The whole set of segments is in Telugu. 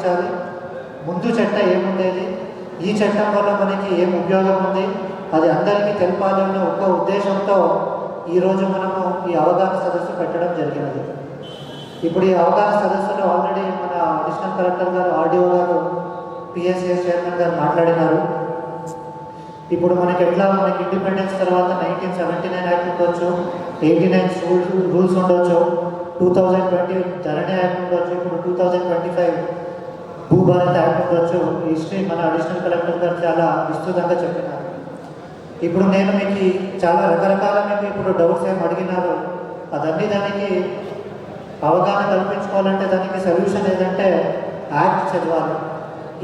కల్పించాలి ముందు చట్టం ఏముండేది? ఈ చట్టం వల్ల మనకి ఏం ఉపయోగం ఉంది? అది అందరికీ తెలపాలన్న ఒక ఉద్దేశంతో ఈరోజు మనము ఈ అవగాహన సదస్సు పెట్టడం జరిగినది. ఇప్పుడు ఈ అవగాహన సదస్సులో ఆల్రెడీ మన అడిషనల్ కలెక్టర్ గారు ఆర్డీఓ గారు పిఎస్ఎస్ చైర్మన్ గారు మాట్లాడినారు. ఇప్పుడు మనకి ఎట్లా మనకి ఇండిపెండెన్స్ తర్వాత నైన్టీన్ సెవెంటీ నైన్ యాక్ట్ ఉండొచ్చు ఎయిటీ నైన్ రూల్స్ ఉండొచ్చు two thousand twenty Dharani act ఉండొచ్చు ఇప్పుడు two thousand twenty five Bhubharat act history మన అడిషనల్ కలెక్టర్ గారు చాలా విస్తృతంగా చెప్పినారు. ఇప్పుడు నేను మీకు చాలా రకరకాల మీకు ఇప్పుడు డౌట్స్ ఏం అడిగినారు అదన్నీ దానికి అవగాహన కల్పించుకోవాలంటే దానికి సొల్యూషన్ ఏదంటే యాక్ట్ చదవాలి.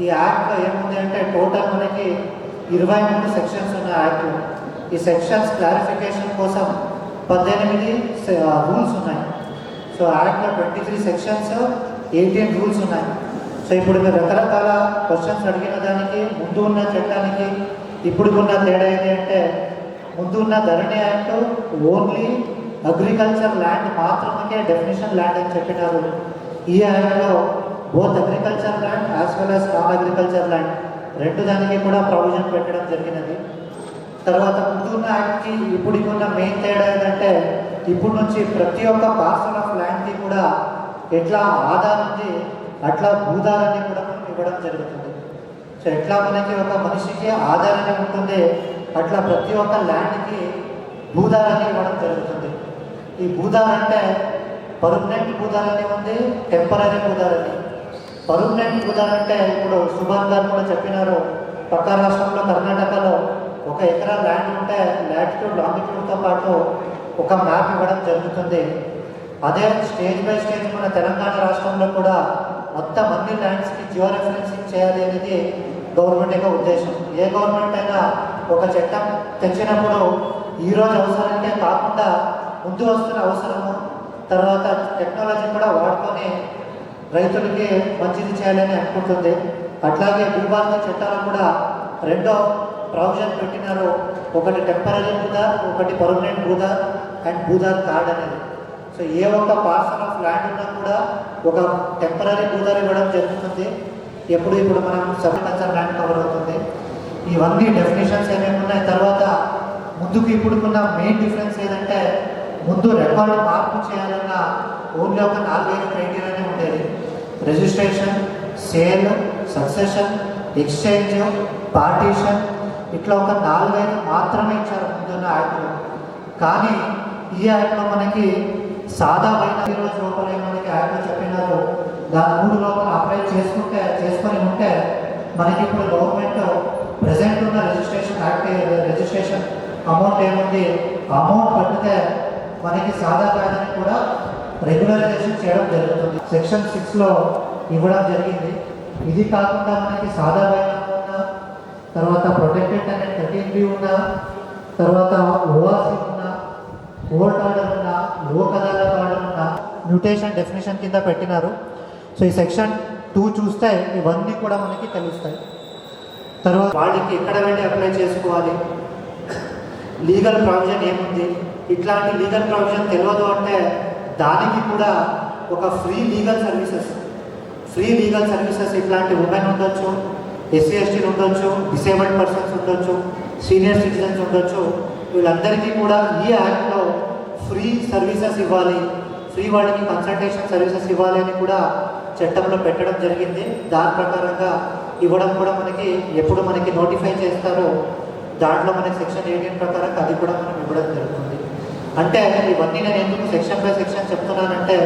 ఈ యాక్ట్లో ఏముంది అంటే టోటల్ మనకి ఇరవై మూడు సెక్షన్స్ ఉన్నాయి యాక్ట్లో ఈ సెక్షన్స్ క్లారిఫికేషన్ కోసం పద్దెనిమిది రూల్స్ ఉన్నాయి. సో యాక్ట్లో twenty three sections eighteen rules ఉన్నాయి. సో ఇప్పుడు మీరు రకరకాల క్వశ్చన్స్ అడిగిన దానికి ముందు ఉన్న చట్టానికి ఇప్పుడు ఉన్న తేడా ఏంటి అంటే ముందు ఉన్న Dharani act only agriculture land మాత్రమే డెఫినేషన్ ల్యాండ్ అని చెప్పినారు. ఈ యాక్ట్లో both agriculture land as well as non agriculture land రెండు దానికి కూడా ప్రొవిజన్ పెట్టడం జరిగినది. తర్వాత ముందున్న యాక్ట్కి ఇప్పుడు ఉన్న మెయిన్ తేడా ఏంటంటే ఇప్పుడు నుంచి ప్రతి ఒక్క పార్సల్ ఆఫ్ ల్యాండ్కి కూడా ఎట్లా ఆధార్ ఉంది అట్లా భూధారాన్ని కూడా ఇవ్వడం జరుగుతుంది. సో ఎట్లా మనకి ఒక మనిషికి ఆధారణ ఉంటుంది అట్లా ప్రతి ఒక్క ల్యాండ్కి భూధారాన్ని ఇవ్వడం జరుగుతుంది. ఈ భూధార అంటే పర్మనెంట్ భూధారాన్ని ఉంది టెంపరీ భూధారాన్ని. పర్మనెంట్ భూధార అంటే ఇప్పుడు సుభాన్ గారు కూడా చెప్పినారు పక్క రాష్ట్రంలో కర్ణాటకలో ఒక ఎకరా ల్యాండ్ ఉంటే లాటిట్యూడ్ లాంగిట్యూడ్తో పాటు ఒక మ్యాప్ ఇవ్వడం జరుగుతుంది. అదే స్టేజ్ బై స్టేజ్ మన తెలంగాణ రాష్ట్రంలో కూడా మొత్తం అన్ని ల్యాండ్స్కి జియో రెఫరెన్సింగ్ చేయాలి అనేది గవర్నమెంట్ యొక్క ఉద్దేశం. ఏ గవర్నమెంట్ అయినా ఒక చట్టం తెచ్చినప్పుడు ఈ రోజు అవసరానికే కాకుండా ముందు వస్తున్న అవసరము తర్వాత టెక్నాలజీ కూడా వాడుకొని రైతులకి మంచిది చేయాలని అనుకుంటుంది. అట్లాగే భూభారత చట్టాలు కూడా రెండో ప్రావిజన్ పెట్టినారు. ఒకటి టెంపరీ భూదార్ ఒకటి permanent Bhudhaar and Bhudhaar card అనేది. సో ఏ ఒక్క పార్సల్ ఆఫ్ ల్యాండ్ ఉన్నా కూడా ఒక టెంపరీ భూదార్ ఇవ్వడం జరుగుతుంది. ఎప్పుడు ఇప్పుడు మనం సబ్కల్చర్ ల్యాండ్ కవర్ అవుతుంది. ఇవన్నీ డెఫినేషన్స్ ఏమేమి ఉన్నాయి? తర్వాత ముందుకు ఇప్పుడుకున్న మెయిన్ డిఫరెన్స్ ఏదంటే ముందు రికార్డు మార్పు చేయాలన్న ఓన్లీ ఒక నాలుగైదు క్రైటీరియానే ఉండేది registration sale succession exchange partition ఇట్లా ఒక నాలుగైదు మాత్రమే ఇచ్చారు ముందున్న యాక్ట్లో. కానీ ఈ యాక్ట్లో మనకి సాదా పైన ఈరోజు లోపలే మనకి యాక్ట్లో చెప్పినారు దాని మూడు లోపల అప్లై చేసుకుంటే చేసుకొని ఉంటే మనకి ఇప్పుడు గవర్నమెంట్ ప్రజెంట్ ఉన్న రిజిస్ట్రేషన్ యాక్ట్ రిజిస్ట్రేషన్ అమౌంట్ ఏముంది? అమౌంట్ పట్టితే మనకి సాదా కాదని కూడా రెగ్యులరైజేషన్ చేయడం జరుగుతుంది. సెక్షన్ సిక్స్లో ఇవ్వడం జరిగింది. ఇది కాకుండా మనకి సాదా పైన ఉన్న తర్వాత ప్రొటెక్టెడ్ అనే థర్టీన్ బి ఉన్న తర్వాత ఓఆర్సీ ఉన్న ఓల్డ్ ఆర్డర్ ఉన్న లోక్ మ్యూటేషన్ డెఫినేషన్ కింద పెట్టినారు. సో ఈ సెక్షన్ టూ చూస్తే ఇవన్నీ కూడా మనకి తెలుస్తాయి. తర్వాత వాళ్ళకి ఎక్కడ వెళ్ళి అప్లై చేసుకోవాలి? లీగల్ ప్రావిజన్ ఏముంది? ఇట్లాంటి లీగల్ ప్రావిజన్ తెలియదు అంటే దానికి కూడా ఒక free legal services. Free legal services ఇట్లాంటి ఉమెన్ ఉండొచ్చు ఎస్సీ ఎస్టీలు ఉండొచ్చు డిసేబుల్డ్ పర్సన్స్ ఉండొచ్చు సీనియర్ సిటిజన్స్ ఉండొచ్చు. వీళ్ళందరికీ కూడా ఈ యాక్ట్లో ఫ్రీ సర్వీసెస్ ఇవ్వాలి. ఫ్రీ వాళ్ళకి కన్సల్టేషన్ సర్వీసెస్ ఇవ్వాలి అని కూడా చట్టంలో పెట్టడం జరిగింది. దాని ప్రకారంగా ఇవ్వడం కూడా మనకి ఎప్పుడు మనకి నోటిఫై చేస్తారో దాంట్లో మనకి సెక్షన్ ఎయిటీన్ ప్రకారం అది కూడా మనం ఇవ్వడం జరుగుతుంది. అంటే ఇవన్నీ నేను ఎందుకు సెక్షన్ బై సెక్షన్ చెప్తున్నానంటే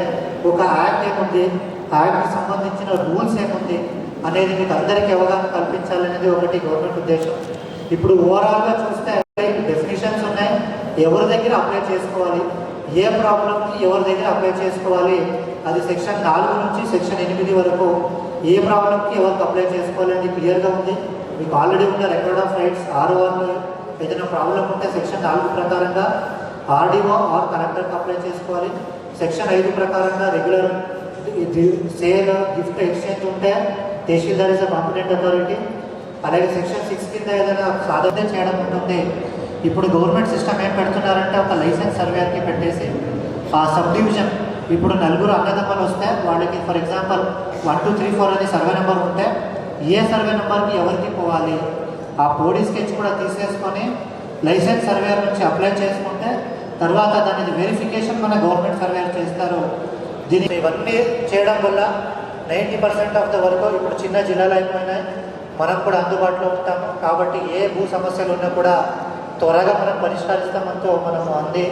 ఒక యాక్ట్ ఏముంది? యాక్ట్కి సంబంధించిన రూల్స్ ఏముంది? అనేది మీకు అందరికీ అవగాహన కల్పించాలనేది ఒకటి గవర్నమెంట్ ఉద్దేశం. ఇప్పుడు ఓవరాల్గా చూస్తే డెఫినేషన్స్ ఉన్నాయి. ఎవరి దగ్గర అప్లై చేసుకోవాలి? ఏ ప్రాబ్లంకి ఎవరి దగ్గర అప్లై చేసుకోవాలి? అది సెక్షన్ నాలుగు నుంచి సెక్షన్ ఎనిమిది వరకు ఏ ప్రాబ్లంకి ఎవరికి అప్లై చేసుకోవాలి అనేది క్లియర్గా ఉంది. మీకు ఆల్రెడీ ఉన్న రికార్డ్ ఆఫ్ రైట్స్ ఆరు వాళ్ళు ఏదైనా ప్రాబ్లం ఉంటే సెక్షన్ నాలుగు ప్రకారంగా ఆర్డీఓ ఆర్ కలెక్టర్కి అప్లై చేసుకోవాలి. సెక్షన్ ఐదు ప్రకారంగా రెగ్యులర్ సేల్ గిఫ్ట్ ఎక్స్చేంజ్ ఉంటే tahsildar is a competent authority అలాగే సెక్షన్ సిక్స్ కింద ఏదైనా సాధన చేయడం ఉంటుంది. ఇప్పుడు గవర్నమెంట్ సిస్టమ్ ఏం పెడుతున్నారంటే ఒక లైసెన్స్ సర్వేర్కి పెట్టేసి ఆ సబ్ డివిజన్ ఇప్పుడు నలుగురు అన్నదమ్మలు వస్తే వాళ్ళకి for example one two three four అనే సర్వే నెంబర్ ఉంటే ఏ సర్వే నెంబర్కి ఎవరికి పోవాలి? ఆ పోడీ స్కెచ్ కూడా తీసేసుకొని లైసెన్స్ సర్వేయర్ నుంచి అప్లై చేసుకుంటే తర్వాత దాని వెరిఫికేషన్ మన గవర్నమెంట్ సర్వేయర్ చేస్తారు. దీని ఇవన్నీ చేయడం వల్ల నైంటీ పర్సెంట్ ఆఫ్ ద వరకు ఇప్పుడు చిన్న జిల్లాలు అయిపోయినాయి మనం కూడా అందుబాటులో ఉంటాము. కాబట్టి ఏ భూ సమస్యలు ఉన్నా కూడా త్వరగా మనం పరిష్కరిస్తామంటూ మనము అంది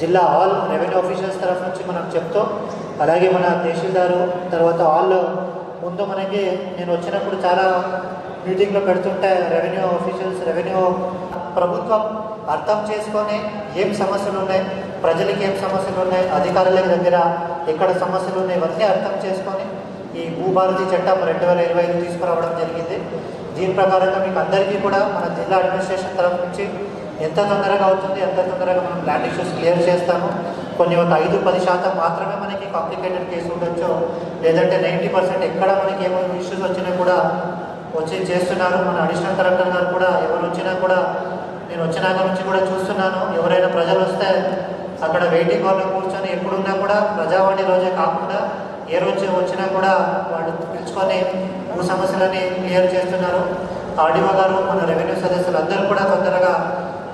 జిల్లా ఆల్ రెవెన్యూ ఆఫీసర్స్ తరఫు నుంచి మనం చెప్తూ అలాగే మన తహసీల్దారు తర్వాత ఆల్ ముందు మనకి నేను వచ్చినప్పుడు చాలా మీటింగ్లో పెడుతుంటే రెవెన్యూ ఆఫీషియల్స్ రెవెన్యూ ప్రభుత్వం అర్థం చేసుకొని ఏం సమస్యలు ఉన్నాయి ప్రజలకి ఏం సమస్యలు ఉన్నాయి అధికారుల దగ్గర ఎక్కడ సమస్యలు ఉన్నాయి ఇవన్నీ అర్థం చేసుకొని ఈ భూభారతి చట్టం రెండు వేల ఇరవై ఐదు తీసుకురావడం జరిగింది. దీని ప్రకారంగా మీకు అందరికీ కూడా మన జిల్లా అడ్మినిస్ట్రేషన్ తరఫు నుంచి ఎంత తొందరగా అవుతుంది ఎంత తొందరగా మనం ల్యాండ్ ఇష్యూస్ క్లియర్ చేస్తాము? కొన్ని ఒక ఐదు పది శాతం మాత్రమే మనకి కాంప్లికేటెడ్ కేసు ఉండొచ్చు. లేదంటే నైంటీ పర్సెంట్ ఎక్కడ మనకి ఏమైనా ఇష్యూస్ వచ్చినా కూడా వచ్చి చేస్తున్నారు. మన అడిషనల్ కలెక్టర్ గారు కూడా ఎవరు వచ్చినా కూడా నేను వచ్చినాక నుంచి కూడా చూస్తున్నాను. ఎవరైనా ప్రజలు వస్తే అక్కడ వెయిటింగ్ హాల్లో కూర్చొని ఎప్పుడున్నా కూడా ప్రజావాణి రోజే కాకుండా ఏ రోజు వచ్చినా కూడా వాళ్ళు పిలుచుకొని భూ సమస్యలని క్లియర్ చేస్తున్నారు. ఆర్డీఓ గారు మన రెవెన్యూ సదస్సులు అందరూ కూడా తొందరగా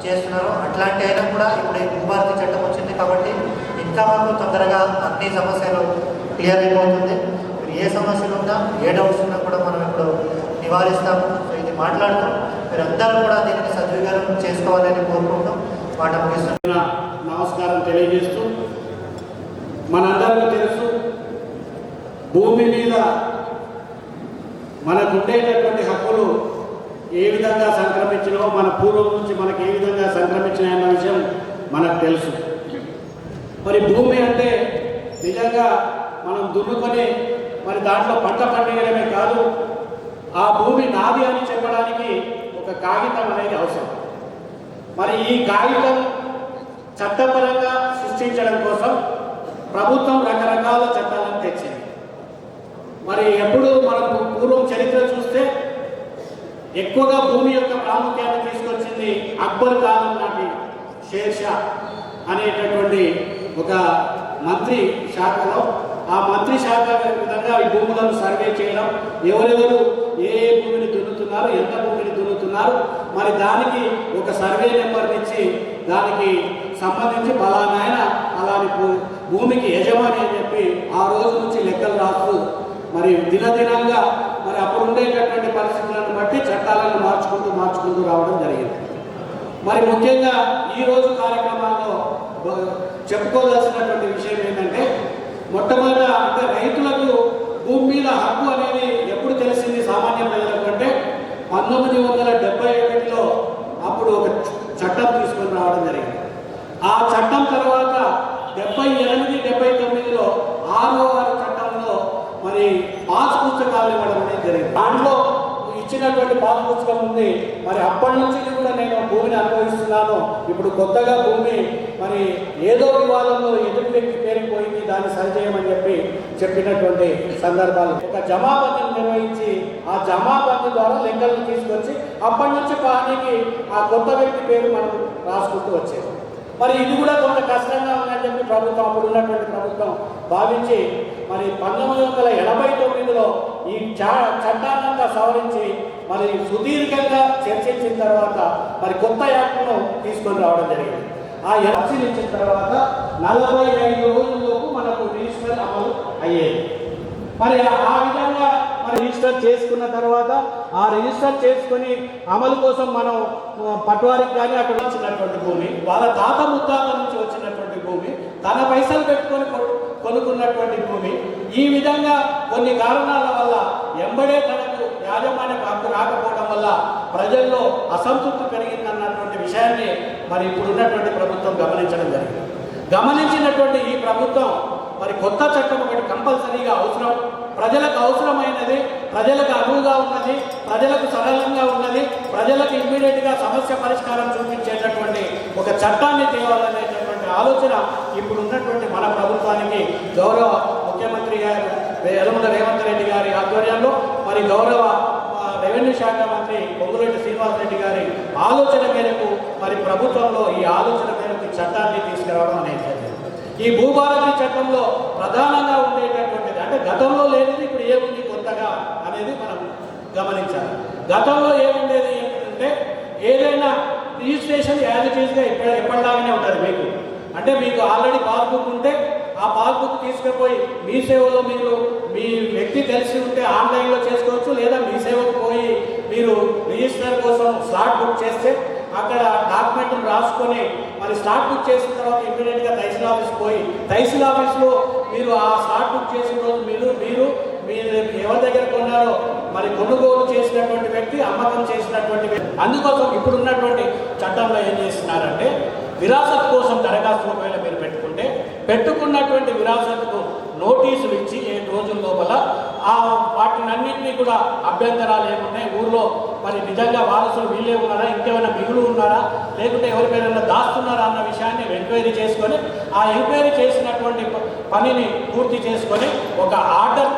చేస్తున్నారు. అట్లాంటి అయినా కూడా ఇప్పుడు భూభారతి చట్టం వచ్చింది కాబట్టి ఇంకా మాకు తొందరగా అన్ని సమస్యలు క్లియర్ అయిపోతుంది. మీరు ఏ సమస్యలు ఉన్నా ఏ డౌట్స్ ఉన్నా కూడా మనం ఇప్పుడు నివారిస్తాము. సో ఇది మాట్లాడుతాం. మీరందరూ కూడా దీనిని సద్వినియోగం చేసుకోవాలని కోరుకుంటూ మాట ముగిస్తున్నాం నమస్కారం తెలియజేస్తూ మనందరికీ తెలుసు భూమి మీద మనకుండేటటువంటి హక్కులు ఏ విధంగా సంక్రమించినో మన పూర్వం నుంచి మనకు ఏ విధంగా సంక్రమించినాయన్న విషయం మనకు తెలుసు. మరి భూమి అంటే నిజంగా మనం దున్నుకొని మరి దాంట్లో పంట పండించడమే కాదు ఆ భూమి నాది అని చెప్పడానికి ఒక కాగితం అనేది అవసరం. మరి ఈ కాగితం చట్టపరంగా సృష్టించడం కోసం ప్రభుత్వం రకరకాల చట్టాలను తెచ్చింది. మరి ఎప్పుడు మనం పూర్వం చరిత్ర చూస్తే ఎక్కువగా భూమి యొక్క ప్రాముఖ్యత తీసుకొచ్చింది అక్బర్ కాలం నాటి షేర్షా అనేటటువంటి ఒక మంత్రి శాఖలో. ఆ మంత్రి శాఖ విధంగా ఈ భూములను సర్వే చేయడం ఎవరెవరు ఏ ఏ భూమిని దున్నుతున్నారు ఎంత భూమిని దున్నుతున్నారు మరి దానికి ఒక సర్వే నెంబర్ ఇచ్చి దానికి సంబంధించి ఫలానాయన అలాని భూమికి యజమాని అని చెప్పి ఆ రోజు నుంచి లెక్కలు రాస్తూ మరి దినదినంగా మరి అప్పుడు ఉండేటటువంటి పరిస్థితులను బట్టి చట్టాలను మార్చుకుంటూ మార్చుకుంటూ రావడం జరిగింది. మరి ముఖ్యంగా ఈ రోజు కార్యక్రమాల్లో చెప్పుకోవాల్సినటువంటి విషయం ఏంటంటే మొట్టమొదట అంటే రైతులకు భూమి మీద హక్కు అనేది ఎప్పుడు తెలిసింది సామాన్య ప్రజలకు అంటే పంతొమ్మిది వందల డెబ్బై ఒకటిలో అప్పుడు ఒక చట్టం తీసుకొని రావడం జరిగింది. ఆ చట్టం తర్వాత డెబ్బై ఎనిమిది డెబ్బై తొమ్మిదిలో ఆరో ఆరు చట్టం మరి పాస్ పుస్తకాలు ఇవ్వడం అనేది జరిగింది. దాంట్లో ఇచ్చినటువంటి పాస్ పుస్తకం ఉంది. మరి అప్పటి నుంచి కూడా నేను భూమిని అనుభవిస్తున్నాను. ఇప్పుడు కొత్తగా భూమి మరి ఏదో వివాదంలో ఎదుటి వ్యక్తి పేరుకి పోయింది దాన్ని సరిచేయమని చెప్పి చెప్పినటువంటి సందర్భాలు. ఒక జమాబంధం నిర్వహించి ఆ జమాబంధం ద్వారా లెక్కలను తీసుకొచ్చి అప్పటి నుంచి పానీకి ఆ కొత్త వ్యక్తి పేరు మనం రాసుకుంటూ వచ్చేది. మరి ఇది కూడా కొంత కష్టంగా ఉందని చెప్పి ప్రభుత్వం అప్పుడు ఉన్నటువంటి ప్రభుత్వం భావించి మరి పంతొమ్మిది వందల ఎనభై తొమ్మిదిలో ఈ చా చట్టాన్నంతా సవరించి మరి సుదీర్ఘంగా చర్చించిన తర్వాత మరి కొత్త యాక్ట్ను తీసుకొని రావడం జరిగింది. ఆ యాక్ట్ ఇచ్చిన తర్వాత నలభై ఐదు రోజుల్లోపు మనకు రిజిస్టర్ అమలు అయ్యేది. మరి ఆ- రిజిస్టర్ చేసుకున్న తర్వాత ఆ రిజిస్టర్ చేసుకుని అమలు కోసం మనం ఆ, పట్వారికి కానీ అక్కడ వచ్చినటువంటి భూమి వాళ్ళ తాత ముత్తాల నుంచి వచ్చినటువంటి భూమి తన పైసలు పెట్టుకొని కొనుక్కున్నటువంటి భూమి ఈ విధంగా కొన్ని కారణాల వల్ల ఎంబడే తనకు యాజమాన్య హక్కు రాకపోవడం వల్ల ప్రజల్లో అసంతృప్తి పెరిగిందన్నటువంటి విషయాన్ని మరి ఇప్పుడు ఉన్నటువంటి ప్రభుత్వం గమనించడం జరిగింది. గమనించినటువంటి ఈ ప్రభుత్వం మరి కొత్త చట్టం ఒకటి కంపల్సరీగా అవసరం. ప్రజలకు అవసరమైనది ప్రజలకు అనువుగా ఉన్నది ప్రజలకు సరళంగా ఉన్నది ప్రజలకు ఇమ్మీడియట్గా సమస్య పరిష్కారం చూపించేటటువంటి ఒక చట్టాన్ని తేవాలనేటటువంటి ఆలోచన ఇప్పుడు ఉన్నటువంటి మన ప్రభుత్వానికి గౌరవ ముఖ్యమంత్రి గారు యలమల రేవంత్ రెడ్డి గారి ఆధ్వర్యంలో మరి గౌరవ రెవెన్యూ శాఖ మంత్రి పొంగులెడ్డి శ్రీనివాసరెడ్డి గారి ఆలోచన మేరకు మరి ప్రభుత్వంలో ఈ ఆలోచన మేరకు చట్టాన్ని తీసుకురావడం అనేది ఈ భూభారతి చట్టంలో ప్రధానంగా ఉండేటటువంటిది అంటే అంటే గతంలో లేనిది ఇప్పుడు ఏముంది కొత్తగా అనేది మనం గమనించాలి. గతంలో ఏముండేది ఏంటంటే ఏదైనా రిజిస్ట్రేషన్ యాజ్ ఇట్ ఈస్గా ఎప్పటి ఎప్పటిలాగానే ఉంటుంది మీకు. అంటే మీకు ఆల్రెడీ పాస్బుక్ ఉంటే ఆ పాస్బుక్ తీసుకుపోయి మీ సేవలో మీరు మీ వ్యక్తి తెలిసి ఉంటే ఆన్లైన్లో చేసుకోవచ్చు లేదా మీ సేవకు పోయి మీరు రిజిస్టర్ కోసం స్లాట్ బుక్ చేస్తే అక్కడ డాక్యుమెంట్ రాసుకొని మరి స్లాట్ బుక్ చేసిన తర్వాత ఇమీడియట్గా తహసీల్ ఆఫీస్ పోయి తహసీల్ ఆఫీస్లో మీరు ఆ స్లాట్ బుక్ చేసిన రోజు మీరు మీరు మీరు ఎవరి దగ్గర కొన్నారో మరి కొనుగోలు చేసినటువంటి వ్యక్తి అమ్మకం చేసినటువంటి వ్యక్తి. అందుకోసం ఇప్పుడున్నటువంటి చట్టంలో ఏం చేస్తున్నారంటే విరాసత్ కోసం దరఖాస్తు ఒకవేళ మీరు పెట్టుకుంటే పెట్టుకున్నటువంటి విరాసత్కు నోటీసులు ఇచ్చి ఏడు రోజుల లోపల ఆ వాటిని అన్నింటినీ కూడా అభ్యంతరాలు ఏమున్నాయి? ఊర్లో మరి నిజంగా వారసులు వీళ్ళే ఉన్నారా? ఇంకేమైనా మిగులు ఉన్నారా? లేకుంటే ఎవరికైనా దాస్తున్నారా అన్న విషయాన్ని ఎంక్వైరీ చేసుకొని ఆ ఎంక్వైరీ చేసినటువంటి పనిని పూర్తి చేసుకొని ఒక ఆర్డర్